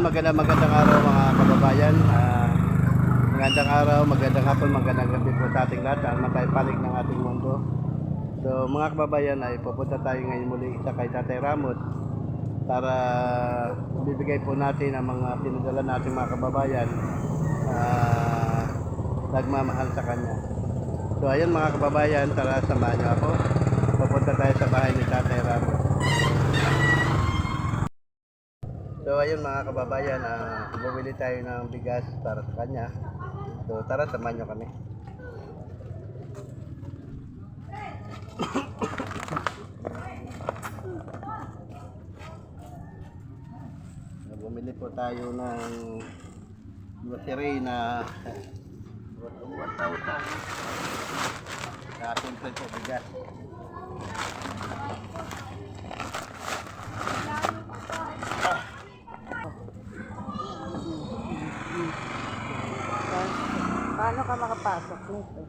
Ayun, magandang magandang araw mga kababayan. Ah, magandang araw, magandang hapon, magandang gabi po sa ating lahat. Ang mataypalig ng ating mundo. So mga kababayan ay pupunta tayo ngayon muli sa kay Tatay Ramot para bibigay po natin ang mga pinadala natin mga kababayan ah, nagmamahal sa kanya. So ayun mga kababayan, tara samahan niyo ako. Pupunta tayo sa bahay ni Tatay Ramot. So ayun mga kababayan, ah, bumili tayo ng bigas para sa kanya. So tara, samahan nyo kami. Bumili po tayo ng grocery na 1,000. Sa simple po bigas. Paano ka nito?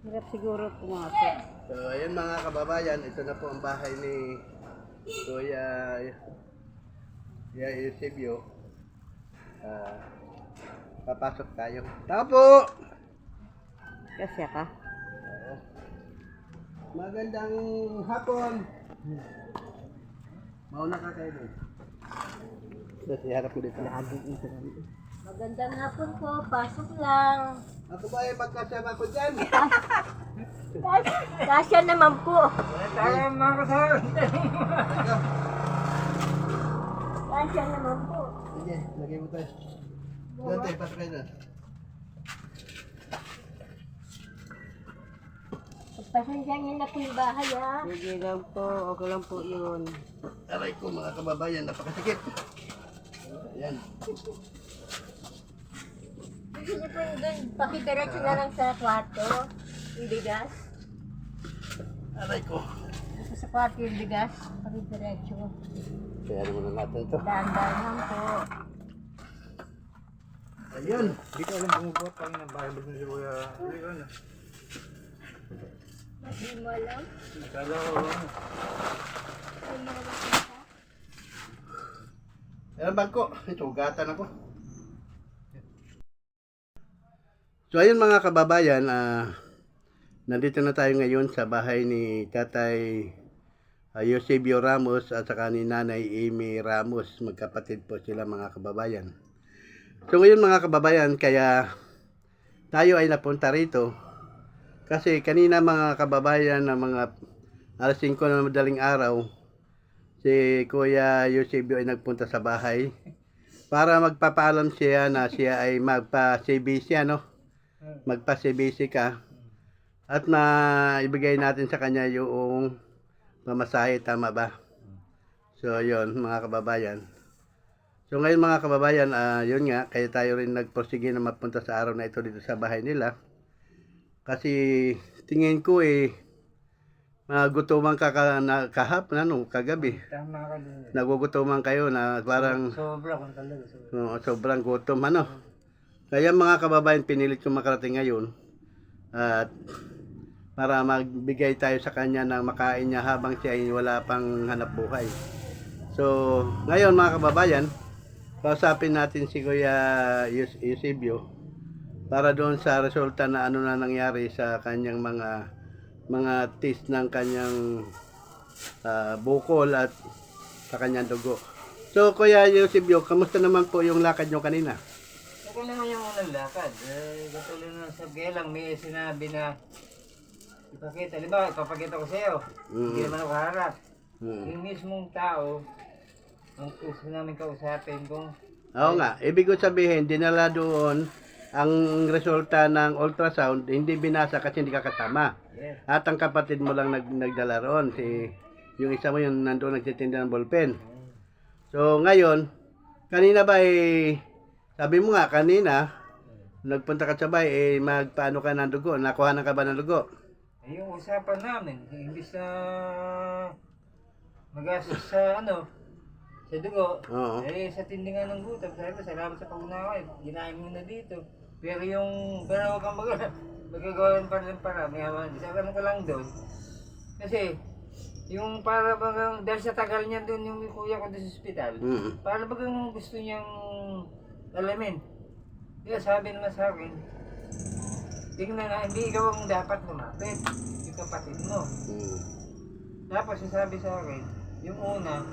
Hirap siguro pumasok. So, ayun mga kababayan, ito na po ang bahay ni Kuya Kuya Eusebio. Ah, papasok tayo. Tao po! Kasi ka? Oo. Magandang hapon! Mauna ka kayo doon. Tapos iharap mo dito. Lagi ito. Magandang hapon po, pasok lang. Ako ba ay magkasama ko dyan? Kas- Kasya naman po. Kasya naman po. Sige, lagay mo tayo. Doon tayo, pasok kayo doon. Pagpasensya niyo na po yung bahay ha. Sige lang po. Okay lang po yun. Aray ko mga kababayan, napakasikip. Ayan. Gusto niyo po yung doon, pakidiretso na lang sa kwarto. Yung bigas. Aray ko. Gusto sa kwarto yung bigas, pakidiretso. Kaya naman natin to. Dahan-dahan lang po. Ayun. Hindi ko alam bumubuhat kami ng bahay doon si Kuya. Hindi ko na. Hindi mo alam. Kala ko ano. Hindi mo alam. Ayan bangko. Ito, ugatan ako. So ayun mga kababayan, ah, nandito na tayo ngayon sa bahay ni Tatay uh, Eusebio Ramos at saka ni Nanay Amy Ramos. Magkapatid po sila mga kababayan. So ngayon mga kababayan, kaya tayo ay napunta rito kasi kanina mga kababayan na mga alas 5 na madaling araw, si Kuya Eusebio ay nagpunta sa bahay para magpapaalam siya na siya ay magpa-CBC ano, magpa-CBC ka at na ibigay natin sa kanya yung pamasahe, tama ba? So, yon mga kababayan. So, ngayon mga kababayan, ah, yun nga, kaya tayo rin nagprosige na mapunta sa araw na ito dito sa bahay nila. Kasi tingin ko eh, magutuman ka, ka na, kahap, ano, kagabi. Tama ka din. Nagugutuman kayo na parang Sobra kung talaga. Sobra. Oo, sobrang gutom ano. Kaya mga kababayan, pinilit ko makarating ngayon. At para magbigay tayo sa kanya ng makain niya habang siya ay wala pang hanap buhay. So, ngayon mga kababayan, kausapin natin si Kuya Eus- Eusebio para doon sa resulta na ano na nangyari sa kanyang mga mga test ng kanyang ah, bukol at sa kanyang dugo. So, Kuya Eusebio, kamusta naman po yung lakad nyo kanina? Okay naman yung unang lakad. Eh, katulad na sabi lang, may sinabi na ipakita. Di ba, ipapakita ko sa'yo. Hindi Mm. naman ako harap. Hmm. Yung mismong tao, ang gusto namin kausapin kung Oo nga, ibig ko sabihin, dinala doon ang resulta ng ultrasound, hindi binasa kasi hindi ka kasama. At ang kapatid mo lang nag, nagdala roon, si, yung isa mo yung nandoon nagtitinda ng ballpen. So ngayon, kanina ba eh, sabi mo nga kanina, nagpunta ka sa bahay, eh, magpaano ka ng dugo, nakuha ka ba ng dugo? Eh, yung usapan namin, imbis na magastos sa ano, sa dugo, Oo. eh sa tindingan ng gutom, sabi ko, salamat sa pag-unawa, eh, ginahin mo na dito. Pero yung, pero huwag kang mag magagawa pa rin para, may haman, sabi ko lang doon, kasi, Yung para bagang, dahil sa tagal niya doon yung kuya ko doon sa ospital, Mm. para bagang gusto niyang alamin. Kaya sabi naman sa akin, tingnan na, hindi ikaw ang dapat lumapit. Yung kapatid mo. Mm. Tapos sasabi sa akin, yung una,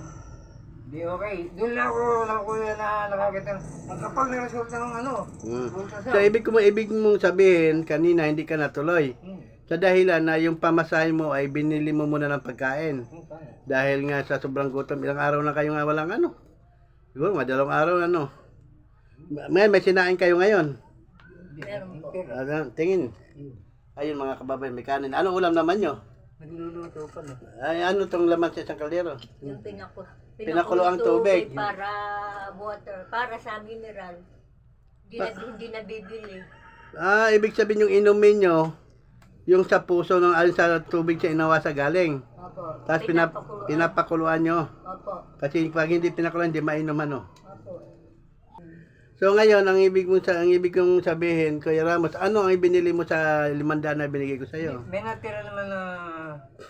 di okay. Doon lang ako, lang ko na nakakita. Ang kapal na resulta ng ano. Mm. ultrasound. So ibig mo ibig mong sabihin kanina hindi ka natuloy. Hmm. Sa dahilan na yung pamasahe mo ay binili mo muna ng pagkain. Hmm? Dahil nga sa sobrang gutom, ilang araw na kayo nga walang ano. Siguro madalawang araw ano. May may sinain kayo ngayon. Meron po. Tingin. Ayun mga kababayan, may kanin. Anong ulam naman nyo? Nagluluto pa na. Ay, ano tong laman sa isang kaldero? Yung pinaku Pinakulo ang tubig. Para water, para sa mineral. Hindi na, hindi na bibili. Ah, ibig sabihin yung inumin nyo, yung sa puso ng alin sa tubig sa inawasa galing. Opo. Tapos pinap Pinapakuluan. pinapakuluan nyo. Opo. Kasi pag hindi pinakuluan, hindi mainom ano. Opo. So ngayon, ang ibig mo sa ang ibig kong sabihin, Kuya Ramos, ano ang ibinili mo sa limandaan na binigay ko sa iyo? May natira naman na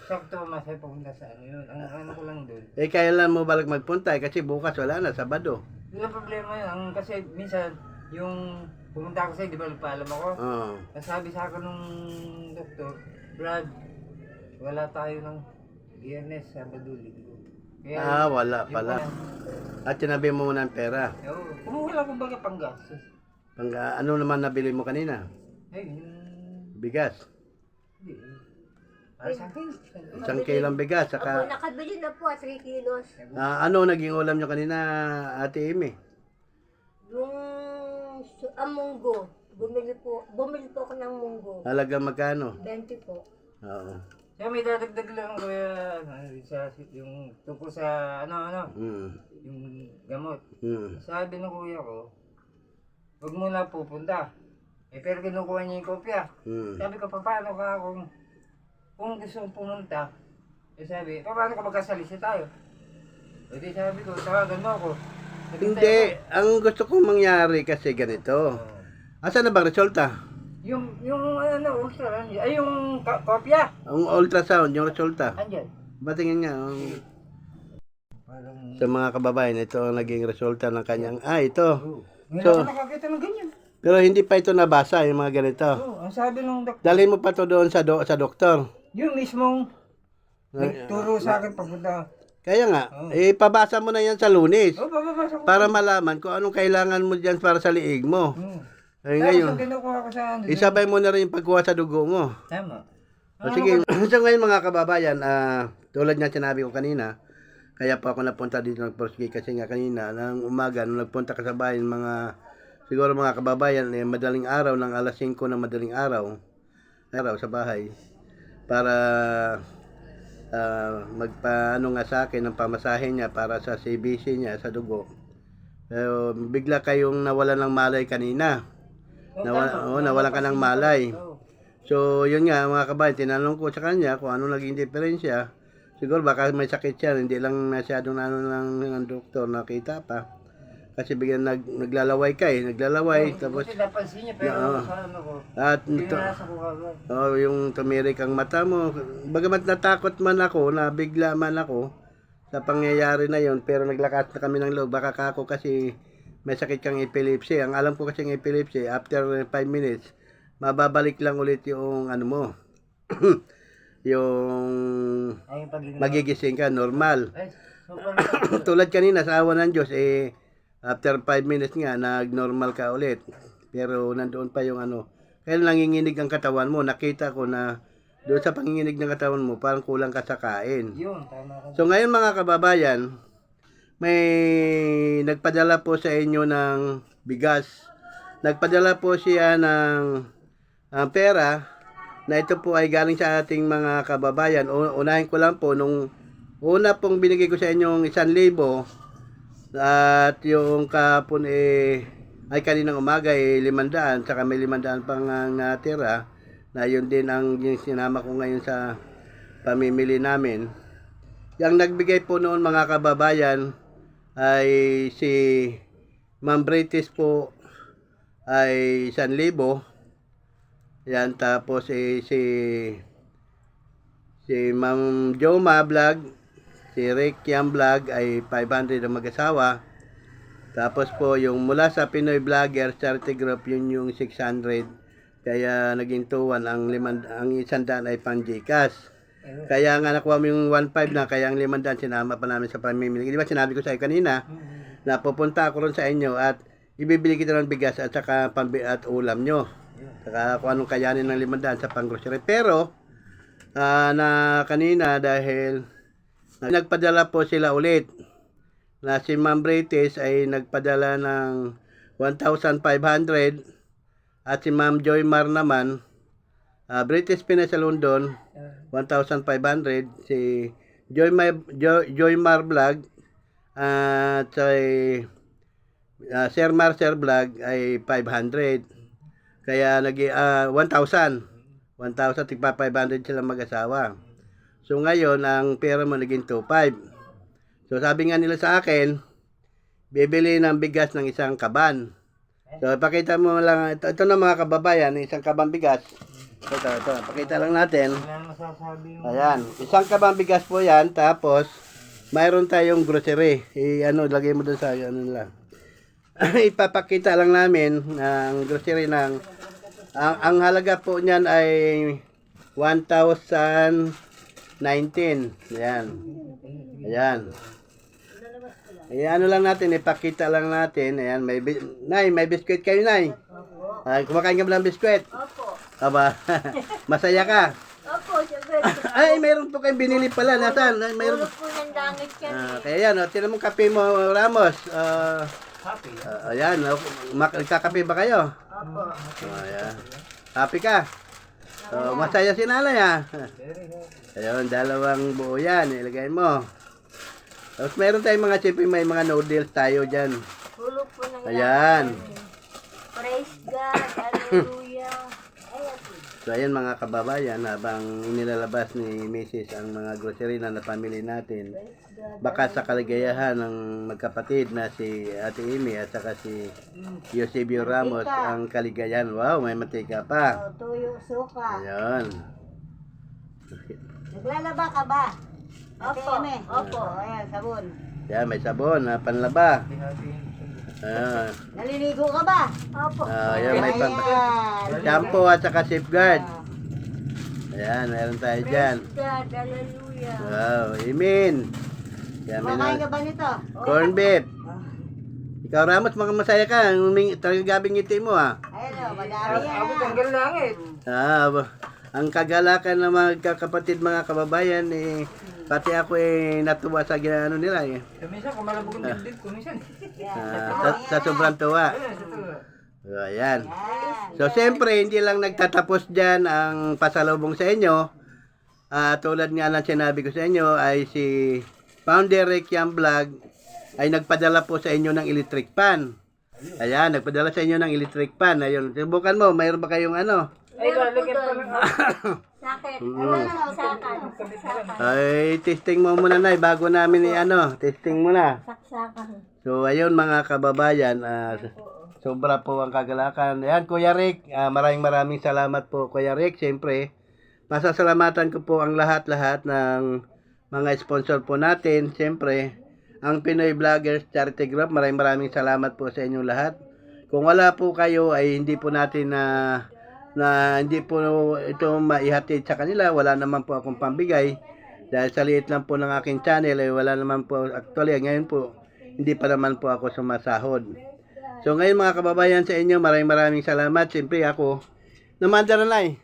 sakto masay pupunta sa ano yun. Ang ano ko lang doon. Eh kailan mo balik magpunta? Eh, kasi bukas wala na, Sabado. Yun ang problema yun. Ang, kasi minsan, yung pumunta ako sa'yo, di ba paalam ako? Oo. Nasabi sa akin nung doktor, Brad, wala tayo ng biyernes, Sabado, Linggo. Kaya, Ah, wala yun pala. pa At sinabi mo muna ng pera. Oo, kumuha lang kumbaga pang gastos. Pang, ano naman nabili mo kanina? Ay, yun. Bigas. Hindi. Para sa akin. Isang kilang bigas. Opo, Saka, nakabili na po 3 kilos. ah, ano naging ulam nyo kanina, Ate Amy? Yung su- ah, munggo. Bumili po, bumili po ako ng munggo. Halaga magkano? 20 po. Oo. Kaya may dadagdag lang kuya, ano, sa, yung tungkol sa ano ano, Mm. yung gamot. Mm. Sabi ng kuya ko, huwag mo na pupunta. Eh pero kinukuha niya yung kopya. Mm. Sabi ko, paano ka kung, kung gusto mong pumunta? Eh sabi, paano ka magkasalisi tayo? Eh di sabi ko, tawagan mo ako. Nagintay Hindi, ang gusto kong mangyari kasi ganito. Asan na bang resulta? Yung, yung ano, ultra, ay yung ka- kopya. Ang ultrasound, yung resulta. Andyan. Batingin nga. ang- Parang, Sa mga kababayan, ito ang naging resulta ng kanyang, ah, ito. ngayon So- ako nakakita ng ganyan. Pero hindi pa ito nabasa, yung mga ganito. Oo, ang sabi ng doktor, Dalhin mo pa to doon sa, do, sa doktor. Yung mismong nagturo sa akin papunta. Kaya nga, eh, pabasa mo na yan sa lunes. Oh, bababasa ko. Para malaman kung anong kailangan mo dyan para sa liig mo. Hmm. Eh, Tapos ngayon, ang kinukuha ko sa ano. isabay mo na rin yung pagkuha sa dugo mo. Tama. O sige, so ngayon mga kababayan, ah, tulad nga sinabi ko kanina, kaya po ako napunta dito ng Portuguese kasi nga kanina, ng umaga, nung nagpunta ka sa bayan, mga, siguro mga kababayan, eh, madaling araw, ng alas 5 ng madaling araw, araw sa bahay, para ah, magpaano nga sa akin ng pamasahe niya para sa CBC niya sa dugo. Pero bigla kayong nawalan ng malay kanina. Nawala, oh, nawalan ka ng malay. Oo. So, yun nga mga kabayan, tinanong ko sa kanya kung ano naging diferensya. Siguro baka may sakit siya, hindi lang masyadong ano lang ng doktor nakita pa. Kasi bigyan nag, naglalaway ka eh, naglalaway. Tapos, Kasi napansin niya, pero Oo. sa ano ko, at to, oh, yung tumirik ang mata mo. Bagamat natakot man ako, na bigla man ako sa pangyayari na yon pero naglakas na kami ng loob. Baka kako kasi may sakit kang epilepsy. Ang alam ko kasi ng epilepsy, after 5 minutes, mababalik lang ulit yung ano mo. yung Ay, magigising ka, normal. Ay. Tulad kanina sa awa ng Diyos, eh, after 5 minutes nga, nag-normal ka ulit. Pero nandoon pa yung ano, kaya nanginginig ang katawan mo. Nakita ko na doon sa panginginig ng katawan mo, parang kulang ka sa kain. Yun, tama. So ngayon mga kababayan, may nagpadala po sa inyo ng bigas. Nagpadala po siya ng ah, pera na ito po ay galing sa ating mga kababayan. Unahin ko lang po, nung una pong binigay ko sa inyong isang libo at yung kapon eh, ay kaninang umaga eh limandaan, saka may limandaan pang ah, natira na yun din ang yung sinama ko ngayon sa pamimili namin. Yang nagbigay po noon mga kababayan ay si Ma'am Britis po ay 1,000. Yan tapos eh, si Si Ma'am Joma Vlog, si Rick Yang Vlog ay 500 ang mag-asawa. Tapos po yung mula sa Pinoy Vlogger Charity Group yun yung 600. Kaya naging 2-1 ang liman, ang isang daan ay pang Gcash. Kaya nga nakuha mo yung 1.5 na kaya ang limandaan sinama pa namin sa pamimili. Di ba sinabi ko sa iyo kanina na pupunta ako ron sa inyo at ibibili kita ng bigas at saka pambi at ulam nyo. Saka kung anong kayanin ng limandaan sa pang-grocery. Pero ah, na kanina dahil nagpadala po sila ulit. Na si Ma'am Brites ay nagpadala ng 1,500 at si Ma'am Joymar naman ah, British Pinas sa London 1,500 si Joymar, Joy, Joymar Vlog at si ah, Sir Marcel Vlog ay 500 kaya nag ah, 1,000 1,000 tigpa 500 sila mag-asawa so ngayon ang pera mo naging 2,500 So sabi nga nila sa akin, bibili ng bigas ng isang kaban. So pakita mo lang, ito, ito na mga kababayan, isang kabang bigas. Ito, ito, pakita lang natin. Ayan, isang kabang bigas po yan, tapos mayroon tayong grocery. I, ano, lagay mo doon sa ano lang. Ipapakita lang namin ang grocery ng ang, ang halaga po niyan ay 1,019. Ayan. Ayan. Ayan, ano lang natin, ipakita lang natin. Ayan, may, nay, may biskwit kayo, nay. Ay, kumakain ka ba ng biskwit? Opo. Aba, masaya ka. Opo, syempre. Ay, mayroon po kayong binili pala. Nasaan? Ay, mayroon. Tulog po ng langit yan. Ah, kaya yan, oh, tinan mo kape mo, Ramos. Ah, Happy. ah, ayan, oh, nagkakape ba kayo? Opo. Oh, ayan. Happy ka? Oh, masaya si nanay ah. Ayun, dalawang buo yan. Ilagay mo. Tapos meron tayong mga siyempre may mga noodles tayo dyan. Tulog po ng Ayan. Praise God. Hallelujah. Ayan. So ayan mga kababayan, habang inilalabas ni Mrs. ang mga grocery na napamili natin, baka sa kaligayahan ng magkapatid na si Ate Amy at saka si Eusebio Ramos ang kaligayahan. Wow, may matika pa. O, tuyo, suka. Ayan. Naglalaba ka ba? Opo. Opo. Ayan, sabon. Yan, may sabon, na panlaba. Ayan. Naliligo ka ba? Opo. Ah, yan, may pan Ayan. shampoo at saka safeguard. Ayan, meron tayo dyan. Praise God. Hallelujah. Wow, amen. Yan, may Kumakain ka na- ba nito? corn beef. Ikaw, Ramos, mga masaya ka. Uming, talaga gabing ngiti mo, ah. Ayan o, madami yan Abot ha. hanggang langit. Ah, ba- ang kagalakan ng mga kakapatid, mga kababayan, eh, pati ako eh, natuwa sa ginano nila, eh. Kuminsan, kumalabog ang dibdib. Kuminsan. Ah, sa, sa sobrang tuwa. So, ayan. So, siyempre, hindi lang nagtatapos dyan ang pasalubong sa inyo. Ah, tulad nga ng sinabi ko sa inyo, ay si Founder Rick Yang Vlog ay nagpadala po sa inyo ng electric pan. Ayan, nagpadala sa inyo ng electric pan. Ayun, subukan mo, mayroon ba kayong ano? Ay, lalagyan pa ng... Sakit. Ano na saksakan? Saksakan. Ay, testing mo muna na, bago namin i ano, testing muna. Saksakan. So, ayun mga kababayan, ah, sobra po ang kagalakan. Ayan, Kuya Rick, ah, maraming maraming salamat po, Kuya Rick. Siyempre, pasasalamatan ko po ang lahat-lahat ng mga sponsor po natin. Siyempre, ang Pinoy Vloggers Charity Group, maraming maraming salamat po sa inyong lahat. Kung wala po kayo, ay hindi po natin na na hindi po ito maihatid sa kanila. Wala naman po akong pambigay. Dahil sa liit lang po ng aking channel, ay wala naman po, actually, ngayon po, hindi pa naman po ako sumasahod. So ngayon mga kababayan sa inyo, maraming maraming salamat. Siyempre ako, namandar na eh.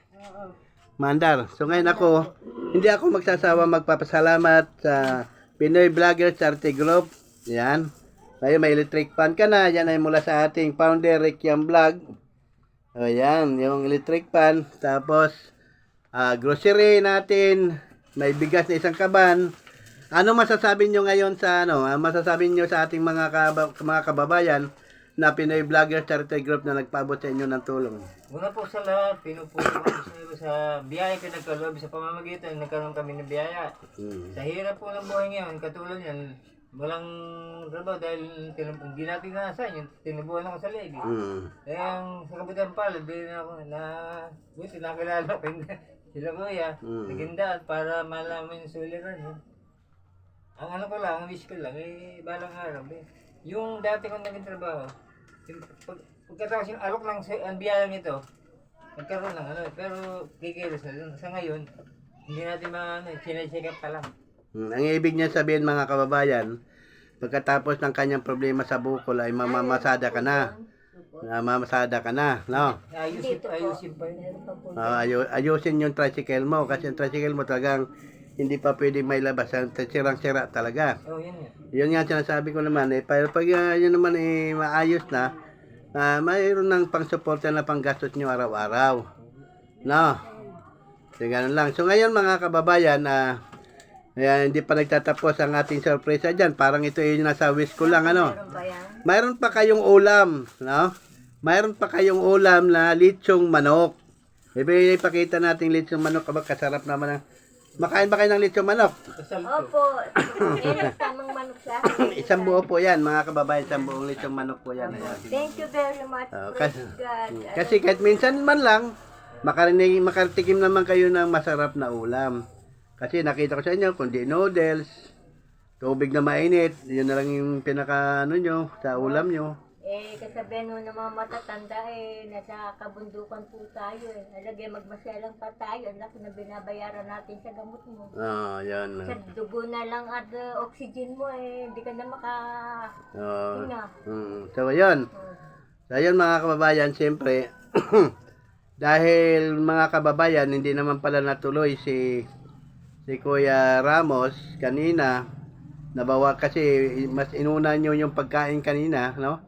Mandar. So ngayon ako, hindi ako magsasawa magpapasalamat sa Pinoy Vlogger Charity Group. Yan. Ngayon may electric fan ka na. Yan ay mula sa ating founder Rick Vlog. O yan, yung electric pan. Tapos, ah, grocery natin. May bigas na isang kaban. Ano masasabi nyo ngayon sa ano? ah, masasabi nyo sa ating mga, kaba- mga kababayan na Pinoy Vlogger Charity Group na nagpaabot sa inyo ng tulong? Una po sa lahat, pinupuli ko sa iyo sa biyaya pinagkaloob sa pamamagitan, nagkaroon kami ng biyaya. Hmm. Sa hirap po ng buhay ngayon, katulad yan, walang trabaho dahil tinub- hindi natin nasa yung tinubuhan ako sa leeg. eh. Hmm. Kaya ang sa kapitan pala, di na ako na, buti nakilala ko yung Sila kuya, Mm. nagandaan para malaman yung suliran. Eh. Ang ano ko lang, ang wish ko lang, eh, balang araw. Eh. Yung dati kong naging trabaho, yung, pag, pagkatapos yung alok lang sa ang biyaya nito, nagkaroon ng ano, eh, pero kikilos na dun. Sa ngayon, hindi natin mga ano, sinecheck up pa lang. Hmm, Ang ibig niya sabihin mga kababayan, pagkatapos ng kanyang problema sa bukol ay mamamasada ka na. Mamamasada ka na, no? Ayusin, ayusin pa yun. Ah, ayu- ayusin yung tricycle mo kasi yung tricycle mo talagang hindi pa pwede may labas. Ang Sirang-sira talaga. Oh, yun yun. Yun nga sinasabi ko naman eh. Pero pag ah, yun naman eh maayos na, ah, mayroon ng pang-suporta na panggastos nyo araw-araw. No? So, ganun lang. So ngayon mga kababayan, ah, ayan, hindi pa nagtatapos ang ating sorpresa dyan. Parang ito yung nasa wish ko lang, ano. Mayroon pa kayong ulam, no? Mayroon pa kayong ulam na litsong manok. Ibig ipakita natin litsong manok. Aba, kasarap naman ang... Makain ba kayo ng litsong manok? Opo. Tamang manok sa akin. Isang buo po yan, mga kababayan. Isang buong litsong manok po yan. Ayan. Thank you very much. Oh, kasi-. Kasi kahit minsan man lang, makarinig, makatikim naman kayo ng masarap na ulam. Kasi nakita ko sa inyo, kundi noodles, tubig na mainit, yun na lang yung pinaka ano nyo, sa ulam nyo. Eh, kasabihan mo ng mga matatanda eh, nasa kabundukan po tayo eh. Halagay magmasyalang pa tayo. Ang laki na binabayaran natin sa gamot mo. Oh, yan. Sa dugo na lang at uh, oxygen mo eh, hindi ka na maka... Oh, Hinga. mm, so, yun. Oh. So, yun mga kababayan, siyempre, dahil mga kababayan, hindi naman pala natuloy si si Kuya Ramos kanina, nabawa kasi mas inuna nyo yung pagkain kanina, no?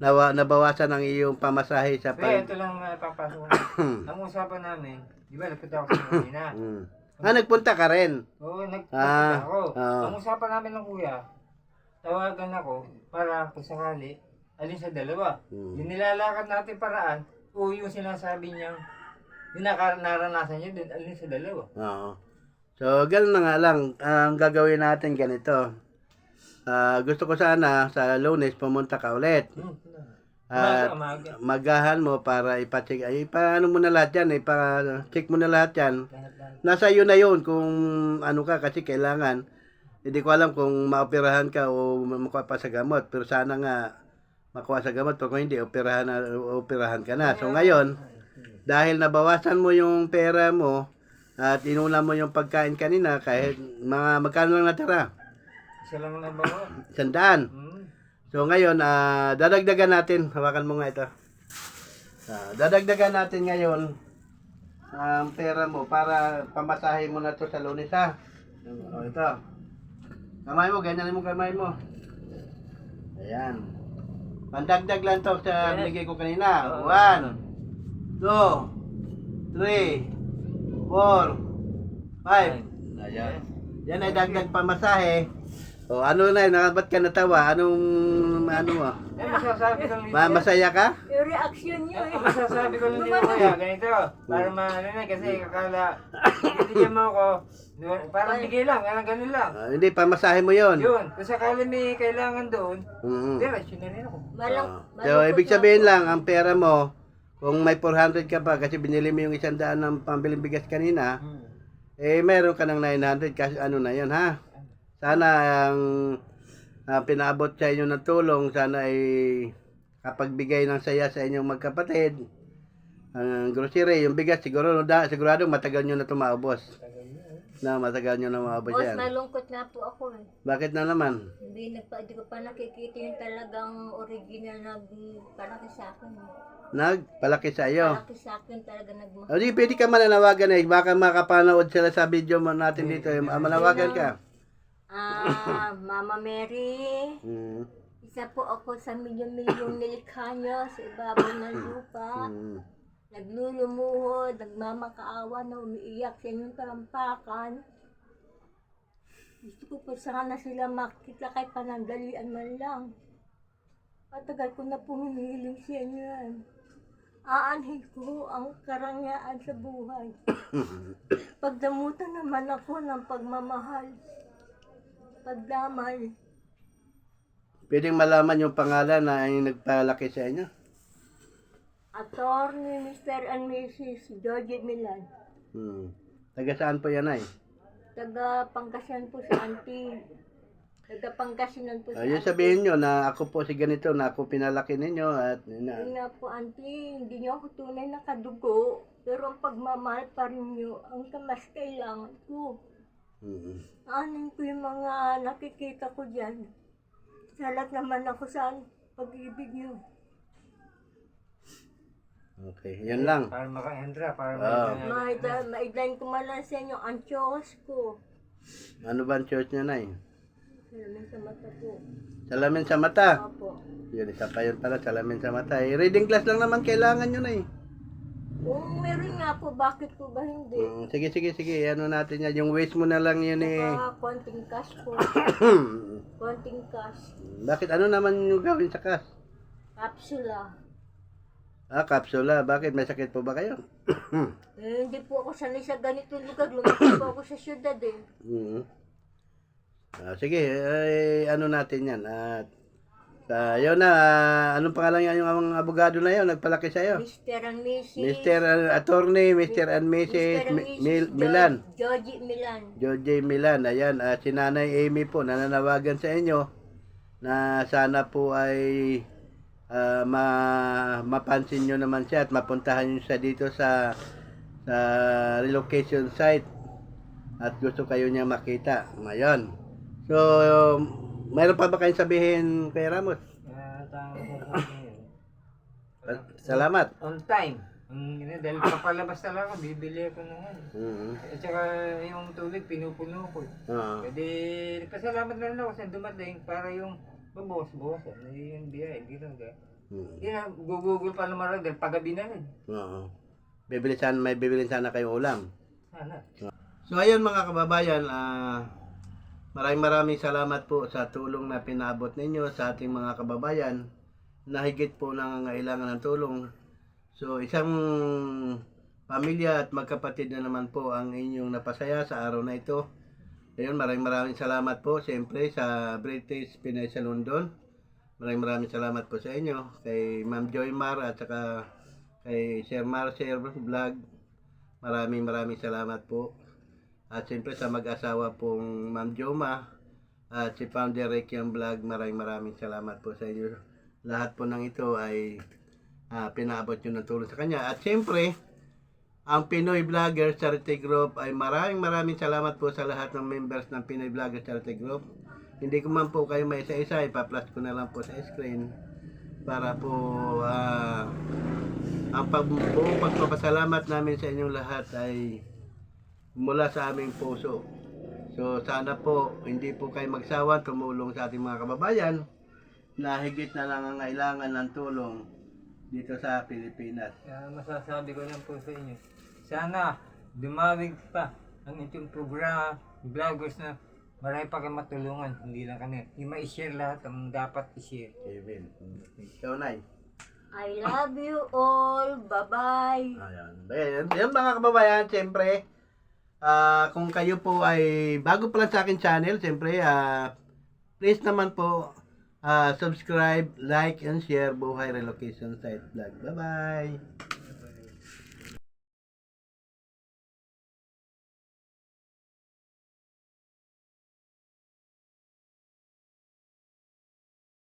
Nawa, nabawasan ang iyong pamasahe sa Kaya pag... ito lang uh, papasok. Ang usapan namin, di ba, nagpunta ako sa kanina. Mm. Ah, nagpunta ka rin. Oo, nag Ah, nagpunta ako. oo. Ang usapan namin ng kuya, tawagan ako para kung sakali, alin sa dalawa. Mm. Yung nilalakad natin paraan, o yung sinasabi niyang, yung naka- naranasan niya din, alin sa dalawa. Oo. So, ganun na nga lang. Ang gagawin natin ganito. Ah, gusto ko sana sa lunes pumunta ka ulit. At Umaga, umaga. magahan mo para ipacheck. Ay, paano mo na lahat yan? Ipa-check mo na lahat yan. Nasa iyo na yun kung ano ka kasi kailangan. Hindi ko alam kung maoperahan ka o makuha pa sa gamot. Pero sana nga makuha sa gamot. Pero kung hindi, operahan, na, operahan ka na. So ngayon, dahil nabawasan mo yung pera mo at inuna mo yung pagkain kanina kahit mga magkano lang natira? Isa lang nabawa. Sandaan. Hmm. So ngayon, ah dadagdagan natin. Hawakan mo nga ito. Ah, dadagdagan natin ngayon ang pera mo para pamasahe mo na to sa lunes ha. O ito. Kamay mo, ganyan mo kamay mo. Ayan. Pandagdag lang to sa binigay ko kanina. One, two, three, four, five. Ayan. Yan ay dagdag pamasahe. O ano na, na ba't ka natawa? Anong ano mo? Eh, masasabi ko lang Ma masaya ka? Yung reaction niyo eh. Ang masasabi ko lang dito kuya, ganito, para maano na, kasi kakala, bibigyan mo ako, parang bigay lang, parang ganun lang. Ah, hindi, pamasahe mo yon. Yun, kung sakali may kailangan doon, Mm. diretso na rin ako. Malang, Ah. So, ibig sabihin lang, ang pera mo, kung may 400 ka pa, kasi binili mo yung isang daan ng pambiling bigas kanina, Hmm. eh, meron ka ng 900, kasi ano na yon ha? Sana ang ah, pinaabot sa inyo ng tulong, sana ay kapagbigay ng saya sa inyong magkapatid. Ang grocery, yung bigas, siguro, da, sigurado matagal nyo na ito maubos. Na, matagal nyo na maubos Boss, yan. malungkot na po ako eh. Bakit na naman? Hindi, nagpa, hindi ko pa nakikita yung talagang original na palaki sa akin. eh. Nagpalaki sa iyo. Palaki sa akin talaga nagmahal. O di, pwede ka mananawagan eh. Baka makapanood sila sa video mo natin dito. Eh. Manawagan ka. Ah, Mama Mary, Mm. isa po ako sa milyon-milyong nilikha niyo sa ibabaw ng lupa. Mm. Naglulumuhod, nagmamakaawa na umiiyak sa inyong talampakan. Gusto ko po sana sila makita kahit panandalian man lang. Matagal ko na pong hinihiling sa inyo yan. Aanhin ko ang karangyaan sa buhay. Pagdamutan naman ako ng pagmamahal. Pagdamay. Pwedeng malaman yung pangalan na yung nagpalaki sa inyo. Attorney Mr. and Mrs. Georgie Milan. Mm. Taga saan po yan ay? Taga Pangasinan po si auntie. Taga Pangasinan po si Ayun sabihin nyo na ako po si ganito, na ako pinalaki ninyo at Yun na, nga po, auntie, hindi niyo ako tunay na kadugo. Pero ang pagmamahal pa rin niyo, ang kamas kailangan ko. Mm. Anin ko yung mga nakikita ko dyan. Salat naman ako sa pag-ibig niyo. Okay, yun lang. Para maka-endra, para Ah. Maida, maidain ko man lang sa inyo ang chokos ko. Ano ba ang church nyo na Salamin sa mata po. Salamin sa mata. Opo. Yun, isa pa yun pala, salamin sa mata. Eh, reading class lang naman kailangan nyo na eh. Oo, meron nga po. Bakit po ba hindi? Mm, sige, sige, sige. Ano natin yan. Yung waste mo na lang yun eh. Baka konting cash po. konting cash. Bakit ano naman yung gawin sa kas? Kapsula. Ah, kapsula. Bakit? May sakit po ba kayo? Eh, hindi po ako sanay sa ganitong lugar. Lumaki po ako sa syudad eh. Mm. Ah, sige, eh, ano natin yan. At ah, yun na, ah, anong pangalan yan yung mga abogado na yun? Nagpalaki sa'yo? Mr. and Mrs. Mr. uh, Attorney, Mr. and Mrs. Mr. and Mi-. Mil- Milan. Joji Milan. Jojo Milan, ayan, at si Nanay Amy po, nananawagan sa inyo na sana po ay ah, ma, mapansin nyo naman siya at mapuntahan nyo siya dito sa sa relocation site at gusto kayo niya makita. Ngayon. So, mayroon pa ba kayong sabihin kay Ramos? Ah. Sa- Salamat. On time. Mm, yun, dahil papalabas talaga, bibili ako ng ano. Mhm. At saka yung tubig, pinupuno ko. Oo. Pwede, nagpasalamat na rin ako sa dumating para yung mabuhos-buhos. Eh, yung biya, hindi lang ka. Mhm. Hindi na, gugugol pa naman rin dahil paggabi na rin. Oo. Bibili sana, may bibili sana kayong ulam. Sana. So ayun mga kababayan, ah maraming maraming salamat po sa tulong na pinabot ninyo sa ating mga kababayan na higit po nangangailangan ng tulong. So isang pamilya at magkapatid na naman po ang inyong napasaya sa araw na ito. Ayun, maraming maraming salamat po siyempre sa British Pinay sa London. Maraming maraming salamat po sa inyo kay Ma'am Joy Mar at saka kay Sir Marcel Vlog. Maraming maraming salamat po. At siyempre sa mag-asawa pong Ma'am Joma at si Founder Rekiam Vlog, maraming maraming salamat po sa inyo. Lahat po ng ito ay ah, pinabot nyo ng tulong sa kanya. At siyempre, ang Pinoy Vloggers Charity Group ay maraming maraming salamat po sa lahat ng members ng Pinoy Vloggers Charity Group. Hindi ko man po kayo may isa-isa, ipa-plus ko na lang po sa screen para po ah, ang pag buong pagpapasalamat namin sa inyong lahat ay mula sa aming puso. So sana po hindi po kayo magsawa tumulong sa ating mga kababayan na higit na nangangailangan ng tulong dito sa Pilipinas. Kaya masasabi ko lang po sa inyo, sana dumawig pa ang itong programa, vloggers na marami pa kayo matulungan, hindi lang kami. Yung ma-share lahat ang dapat i-share. Kevin. Ikaw, Nay. I love you all. Bye-bye. Ayan. Ayan, ayan mga kababayan, siyempre, ah, kung kayo po ay bago pa lang sa akin channel, siyempre, ah, please naman po, ah, subscribe, like, and share Buhay Relocation Site Vlog. Bye-bye!